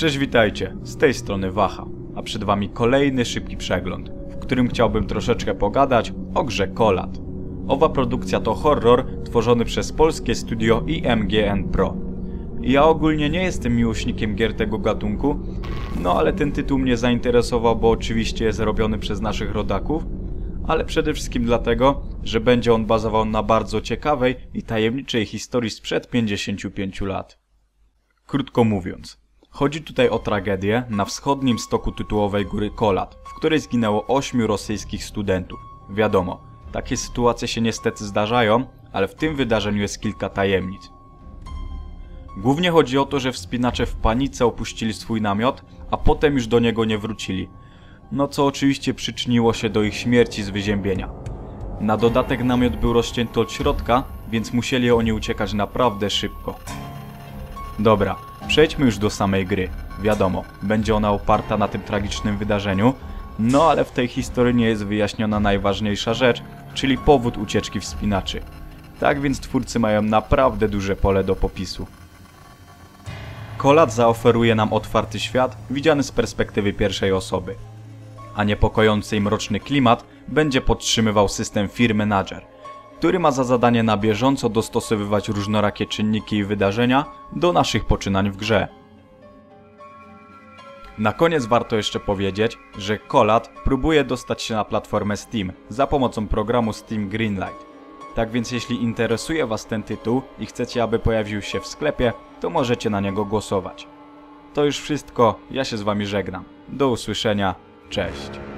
Cześć, witajcie. Z tej strony Wacha, a przed wami kolejny szybki przegląd, w którym chciałbym troszeczkę pogadać o grze Kolat. Owa produkcja to horror tworzony przez polskie studio IMGN Pro. Ja ogólnie nie jestem miłośnikiem gier tego gatunku, no ale ten tytuł mnie zainteresował, bo oczywiście jest robiony przez naszych rodaków, ale przede wszystkim dlatego, że będzie on bazował na bardzo ciekawej i tajemniczej historii sprzed 55 lat. Krótko mówiąc, chodzi tutaj o tragedię na wschodnim stoku tytułowej góry Kolat, w której zginęło ośmiu rosyjskich studentów. Wiadomo, takie sytuacje się niestety zdarzają, ale w tym wydarzeniu jest kilka tajemnic. Głównie chodzi o to, że wspinacze w panice opuścili swój namiot, a potem już do niego nie wrócili. No co oczywiście przyczyniło się do ich śmierci z wyziębienia. Na dodatek namiot był rozcięty od środka, więc musieli oni uciekać naprawdę szybko. Dobra, przejdźmy już do samej gry. Wiadomo, będzie ona oparta na tym tragicznym wydarzeniu, no ale w tej historii nie jest wyjaśniona najważniejsza rzecz, czyli powód ucieczki wspinaczy. Tak więc twórcy mają naprawdę duże pole do popisu. Kolat zaoferuje nam otwarty świat, widziany z perspektywy pierwszej osoby. A niepokojący i mroczny klimat będzie podtrzymywał system Fear Manager, który ma za zadanie na bieżąco dostosowywać różnorakie czynniki i wydarzenia do naszych poczynań w grze. Na koniec warto jeszcze powiedzieć, że Kolat próbuje dostać się na platformę Steam za pomocą programu Steam Greenlight. Tak więc jeśli interesuje Was ten tytuł i chcecie, aby pojawił się w sklepie, to możecie na niego głosować. To już wszystko, ja się z Wami żegnam. Do usłyszenia, cześć.